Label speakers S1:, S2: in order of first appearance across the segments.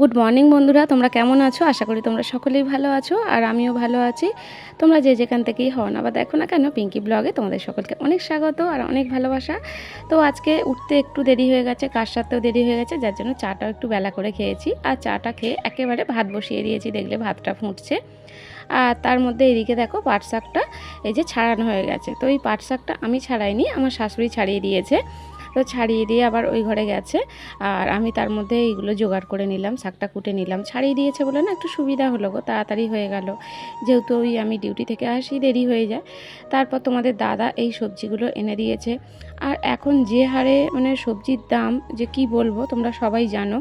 S1: Good morning বন্ধুরা। তোমরা কেমন আছো? আশা করি তোমরা সকলেই ভালো আছো, আর আমিও ভালো আছি। তোমরা যে যেখান থেকেই হও না বা দেখো না কেন পিঙ্কি ব্লগে তোমাদের সকলকে অনেক স্বাগত আর অনেক ভালোবাসা। তো আজকে উঠতে একটু দেরি হয়ে গেছে কার সাথেও দেরি হয়ে গেছে, যার জন্য চাটাও একটু বেলা করে খেয়েছি। আর চাটা খেয়ে একেবারে ভাত বসিয়ে দিয়েছি, দেখলে ভাতটা ফুটছে। আর তার মধ্যে এদিকে দেখো পাট শাকটা, এই যে ছাড়ানো হয়ে গেছে। তো এই পাট শাকটা আমি ছাড়াইনি, আমার শাশুড়ি ছাড়িয়ে দিয়েছে। তো ছাড়িয়ে দিয়ে আবার ওই ঘরে গেছে। আর আমি তার মধ্যে এইগুলো জোগাড় করে নিলাম, শাকটা কুটে নিলাম। ছাড়িয়ে দিয়েছে বলে না একটু সুবিধা হলো গো, তাড়াতাড়ি হয়ে গেল। যেহেতু ওই আমি ডিউটি থেকে আসি, দেরি হয়ে যায়। তারপর তোমাদের দাদা এই সবজিগুলো এনে দিয়েছে। আর এখন যে হারে মানে সবজির দাম, যে কি বলব তোমরা সবাই জানো,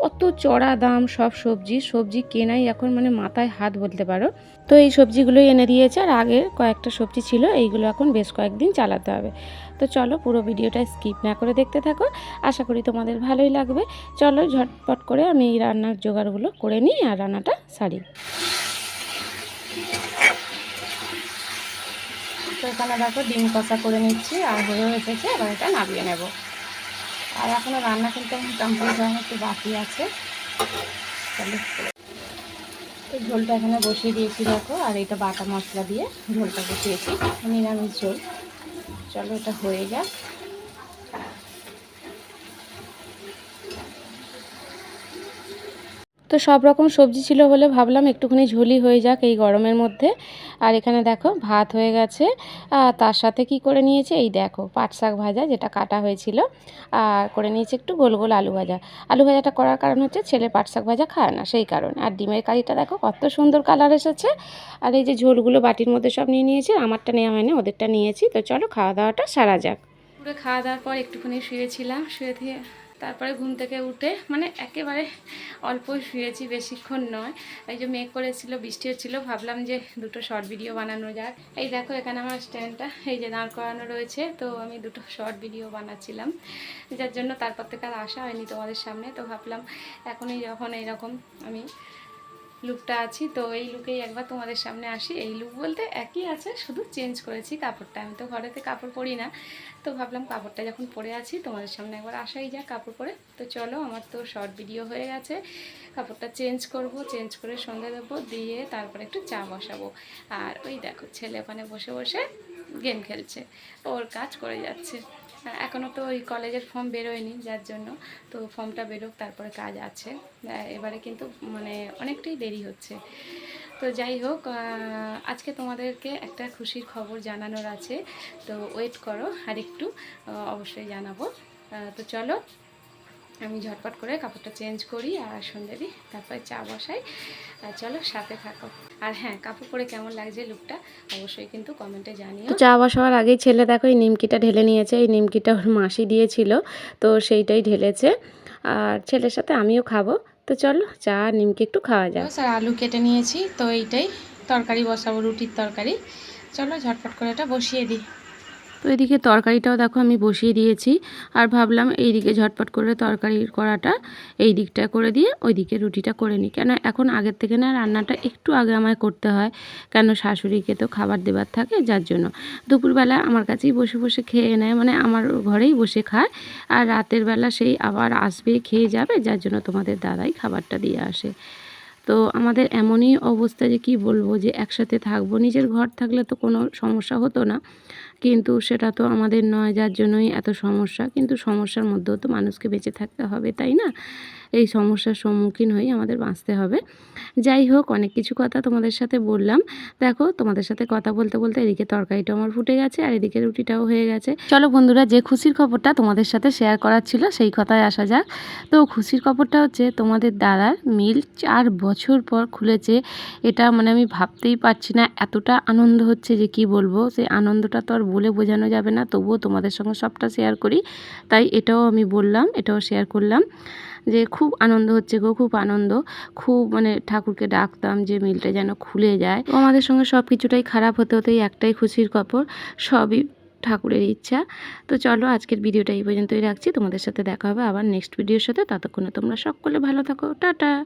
S1: কত চড়া দাম সব সবজি সবজি কেনাই এখন মানে মাথায় হাত বলতে পারো। তো এই সবজিগুলোই এনে দিয়েছে আর আগে কয়েকটা সবজি ছিল, এইগুলো এখন বেশ কয়েকদিন চালাতে হবে। তো চলো পুরো ভিডিওটা স্কিপ না করে দেখতে থাকো, আশা করি তোমাদের ভালোই লাগবে। চলো ঝটপট করে আমি এই রান্নার জোগাড়গুলো করে নিই আর রান্নাটা সারি। তো এখানে দেখো ডিম কষা করে নিচ্ছি, আর হয়েও এসেছে, এবার এটা নামিয়ে নেব। আর এখনও রান্না কিন্তু কমপ্লিট হওয়া একটু বাকি আছে। তো ঝোলটা এখানে বসিয়ে দিয়েছি দেখো, আর এটা বাটা মশলা দিয়ে ঝোলটা বসিয়েছি, নিরামিষ ঝোল। চলো, এটা হয়ে যাক। তো সব রকম সবজি ছিল বলে ভাবলাম একটুখানি ঝোলই হয়ে যাক এই গরমের মধ্যে। আর এখানে দেখো ভাত হয়ে গেছে। আর তার সাথে কি করে নিয়েছে? এই দেখো পাট শাক ভাজা যেটা কাটা হয়েছিল। আর করে নিয়েছে একটু গোল গোল আলু ভাজা। আলু ভাজাটা করার কারণ হচ্ছে ছেলে পাট শাক ভাজা খায় না, সেই কারণে। আর ডিমের কারিটা দেখো কত সুন্দর কালার এসেছে। আর এই যে ঝোলগুলো বাটির মধ্যে সব নিয়ে নিয়েছি, আমারটা নেওয়া হয়নি, ওদেরটা নিয়েছি। তো চলো খাওয়া দাওয়াটা সারা যাক। পুরো খাওয়া দাওয়ার পর একটুখানি শুয়েছিলাম, শুয়ে দিয়ে তারপরে ঘুম থেকে উঠে মানে একেবারে অল্পই শুয়েছি, বেশিক্ষণ নয়। এই যে মেঘ করেছিল, বৃষ্টি হচ্ছিল, ভাবলাম যে দুটো শর্ট ভিডিও বানানো যাক। এই দেখো এখানে আমার স্ট্যান্ডটা এই যে দাঁড় করানো রয়েছে, তো আমি দুটো শর্ট ভিডিও বানাচ্ছিলাম। যার জন্য তারপর থেকে আর আসা হয়নি তোমাদের সামনে, তো ভাবলাম এখনই যখন এইরকম আমি লুকটা আছি, তো এই লুকেই একবার তোমাদের সামনে আসি। এই লুক বলতে একই আছে, শুধু চেঞ্জ করেছি কাপড়টা। আমি তো ঘরেতে কাপড় পরি না, তো ভাবলাম কাপড়টা যখন পরে আছি, তোমাদের সামনে একবার আসাই যাক কাপড় পরে। তো চলো, আমার তো শর্ট ভিডিও হয়ে গেছে। কাপড়টা চেঞ্জ করব চেঞ্জ করে সন্ধ্যা দেবো, দিয়ে তারপরে একটু চা বসাবো। আর ওই দেখো, ছেলে ওখানে বসে বসে গেম খেলছে। ওর কাজ করে যাচ্ছে। এখনও তো ওই কলেজের ফর্ম বেরোয়নি, যার জন্য। তো ফর্মটা বেরোক, তারপরে কাজ আছে। এবারে কিন্তু মানে অনেকটাই দেরি হচ্ছে। তো যাই হোক আজকে তোমাদেরকে একটা খুশির খবর জানানোর আছে। তো ওয়েট করো আর একটু অবশ্যই জানাব। তো চলো আমি ঝটপট করে কাপড়টা চেঞ্জ করি আর সন্ধে দিই তারপরে চা বসাই। আর চলো সাথে থাকো। আর হ্যাঁ কাপড় পরে কেমন লাগছে লুকটা অবশ্যই কিন্তু কমেন্টে জানিও। চা বসাবার আগেই ছেলে দেখো এই নিমকিটা ঢেলে নিয়েছে। এই নিমকিটা ওর মাসি দিয়েছিল তো সেইটাই ঢেলেছে। আর ছেলের সাথে আমিও খাব। তো চলো চা আর নিমকি একটু খাওয়া যায় স্যার আলু কেটে নিয়েছি তো এইটাই তরকারি বসাবো রুটির তরকারি। চলো ঝটপট করে এটা বসিয়ে দিই। তো এদিকে তরকারিটাও দেখো আমি বসিয়ে দিয়েছি। আর ভাবলাম এই দিকে ঝটপট করে তরকারির করাটা এই দিকটা করে দিয়ে ওই দিকে রুটিটা করে নিই। কেন এখন আগের থেকে না রান্নাটা একটু আগে আমায় করতে হয়। কেন শাশুড়িকে তো খাবার দেবার থাকে যার জন্য। দুপুরবেলা আমার কাছেই বসে বসে খেয়ে নেয় মানে আমার ঘরেই বসে খায়। আর রাতের বেলা সেই আবার আসবে, খেয়ে যাবে, যার জন্য তোমাদের দাদাই খাবারটা দিয়ে আসে। তো আমাদের এমনই অবস্থা যে কি বলব, যে একসাথে থাকব, নিজের ঘর থাকলে তো কোনো সমস্যা হতো না। কিন্তু সেটা তো আমাদের নয়, যার জন্যই এত সমস্যা। কিন্তু সমস্যার মধ্যেও তো মানুষকে বেঁচে থাকতে হবে, তাই না? এই সমস্যার সম্মুখীন হয়ে আমাদের বাঁচতে হবে। যাই হোক, অনেক কিছু কথা তোমাদের সাথে বললাম। দেখো, তোমাদের সাথে কথা বলতে বলতে এদিকে তরকারিটা আমার ফুটে গেছে আর এদিকে রুটিটাও হয়ে গেছে। চলো বন্ধুরা, যে খুশির খবরটা তোমাদের সাথে শেয়ার করার ছিল সেই কথায় আসা যাক। তো খুশির খবরটা হচ্ছে, তোমাদের দাদার মিল চার বছর পর খুলেছে। এটা মানে আমি ভাবতেই পারছি না, এতটা আনন্দ হচ্ছে যে কি বলব? সেই আনন্দটা তো আর বলে বোঝানো যাবে না, তবুও তোমাদের সঙ্গে সবটা শেয়ার করি। তাই এটাও আমি বললাম, এটাও শেয়ার করলাম। যে খুব আনন্দ হচ্ছে গো, খুব আনন্দ। খুব মানে ঠাকুরকে ডাকতাম যে মিলটা যেন খুলে যায়। তো আমাদের সঙ্গে সব কিছুটাই খারাপ হতে হতেই একটাই খুশির কাপড় সবই ঠাকুরের ইচ্ছা। তো চলো আজকের ভিডিওটা এই পর্যন্তই রাখছি। তোমাদের সাথে দেখা হবে আবার নেক্সট ভিডিওর সাথে। ততক্ষণে তোমরা সকলে ভালো থাকো। টাটা!